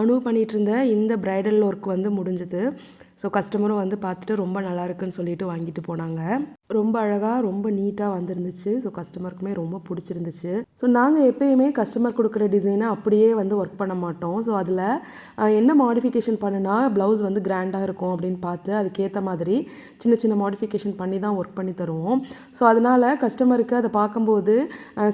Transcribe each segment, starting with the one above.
அனு பண்ணிகிட்டு இருந்த இந்த ப்ரைடல் ஒர்க் வந்து முடிஞ்சது. ஸோ கஸ்டமரும் வந்து பார்த்துட்டு ரொம்ப நல்லா இருக்குன்னு சொல்லிட்டு வாங்கிட்டு போனாங்க. ரொம்ப அழகாக ரொம்ப நீட்டாக வந்திருந்துச்சு. ஸோ கஸ்டமருக்குமே ரொம்ப பிடிச்சிருந்துச்சு. ஸோ நாங்கள் எப்பயுமே கஸ்டமர் கொடுக்குற டிசைனை அப்படியே வந்து ஒர்க் பண்ண மாட்டோம். ஸோ அதில் என்ன மாடிஃபிகேஷன் பண்ணுனா ப்ளவுஸ் வந்து கிராண்டாக இருக்கும் அப்படின்னு பார்த்து அதுக்கேற்ற மாதிரி சின்ன சின்ன மாடிஃபிகேஷன் பண்ணி தான் ஒர்க் பண்ணி தருவோம். ஸோ அதனால் கஸ்டமருக்கு அதை பார்க்கும்போது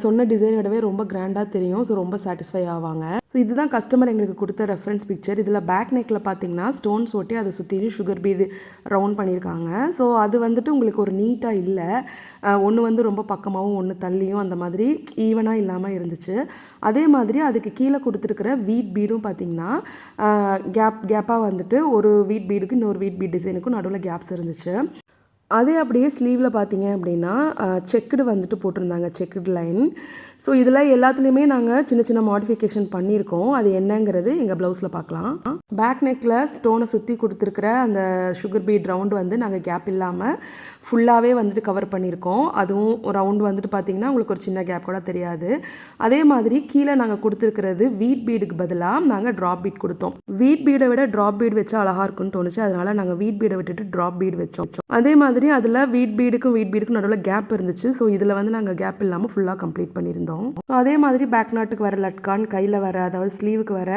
சொன்ன டிசைனை விடவே ரொம்ப கிராண்டாக தெரியும். ஸோ ரொம்ப சாட்டிஸ்ஃபை ஆவாங்க. ஸோ இதுதான் கஸ்டமர் எங்களுக்கு கொடுத்த ரெஃபரன்ஸ் பிக்சர் இதில் பேக் நெக்கில் பார்த்தீங்கன்னா ஸ்டோன்ஸ் ஒட்டி அதை சுற்றியும் சுகர் பீடு ரவுண்ட் பண்ணியிருக்காங்க. ஸோ அது வந்துட்டு உங்களுக்கு ஒரு நீட்டாக இல்லை. ஒன்று வந்து ரொம்ப பக்கமாகவும் ஒன்று தள்ளியும் அந்த மாதிரி ஈவனாக இல்லாமல் இருந்துச்சு. அதே மாதிரி அதுக்கு கீழே கொடுத்துருக்கிற வீட் பீடும் பார்த்திங்கன்னா கேப் கேப்பாக வந்துட்டு ஒரு வீட் பீடுக்கு இன்னொரு வீட் பீட் டிசைனுக்கும் நடுவில் கேப்ஸ் இருந்துச்சு. அதே அப்படியே ஸ்லீவில் பார்த்தீங்க அப்படின்னா செக்குடு வந்துட்டு போட்டிருந்தாங்க செக்குடு லைன் ஸோ இதில் எல்லாத்துலேயுமே நாங்கள் சின்ன சின்ன மாடிஃபிகேஷன் பண்ணியிருக்கோம். அது என்னங்கிறது எங்கள் ப்ளவுஸில் பார்க்கலாம். பேக் நெக்கில் ஸ்டோனை சுற்றி கொடுத்துருக்குற அந்த சுகர் பீட் ரவுண்டு வந்து நாங்கள் கேப் இல்லாமல் ஃபுல்லாகவே வந்துட்டு கவர் பண்ணியிருக்கோம். அதுவும் ரவுண்டு வந்துட்டு பார்த்தீங்கன்னா உங்களுக்கு ஒரு சின்ன கேப் கூட தெரியாது. அதே மாதிரி கீழே நாங்கள் கொடுத்துருக்கிறது வீட் பீடுக்கு பதிலாக நாங்கள் ட்ராப் பீட் கொடுத்தோம். வீட் பீடை விட ட்ராப் பீட் வச்சா அழகாக இருக்கும்னு தோணுச்சு. அதனால் நாங்கள் வீட் பீடை விட்டுட்டு ட்ராப் பீட் வச்சோம். அதே மாதிரி அதில் வீட் பீடுக்கும் வீட் பீடுக்கும் நடுவில் கேப் இருந்துச்சு. ஸோ இதில் வந்து நாங்கள் கேப் இல்லாமல் ஃபுல்லாக கம்ப்ளீட் பண்ணியிருந்தோம். ஸோ அதே மாதிரி பேக் நாட்டுக்கு வர லட்கான் கையில் வர அதாவது ஸ்லீவுக்கு வர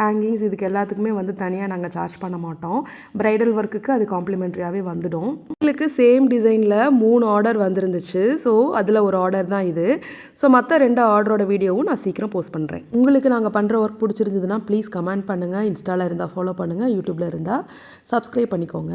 ஹேங்கிங்ஸ் இதுக்கு எல்லாத்துக்குமே வந்து தனியாக நாங்கள் சார்ஜ் பண்ண மாட்டோம். பிரைடல் ஒர்க்குக்கு அது காம்ப்ளிமெண்ட்ரியாகவே வந்துடும். எங்களுக்கு சேம் டிசைனில் மூணு ஆர்டர் வந்துருந்துச்சு. ஸோ அதில் ஒரு ஆர்டர் தான் இது. ஸோ மற்ற ரெண்டு ஆர்டரோட வீடியோவும் நான் சீக்கிரம் போஸ்ட் பண்ணுறேன் உங்களுக்கு நாங்கள் பண்ணுற ஒர்க் பிடிச்சிருந்ததுன்னா ப்ளீஸ் கமெண்ட் பண்ணுங்கள் இன்ஸ்டாவில் இருந்தால் ஃபாலோ பண்ணுங்கள் யூடியூப்பில் இருந்தால் சப்ஸ்கிரைப் பண்ணிக்கோங்க.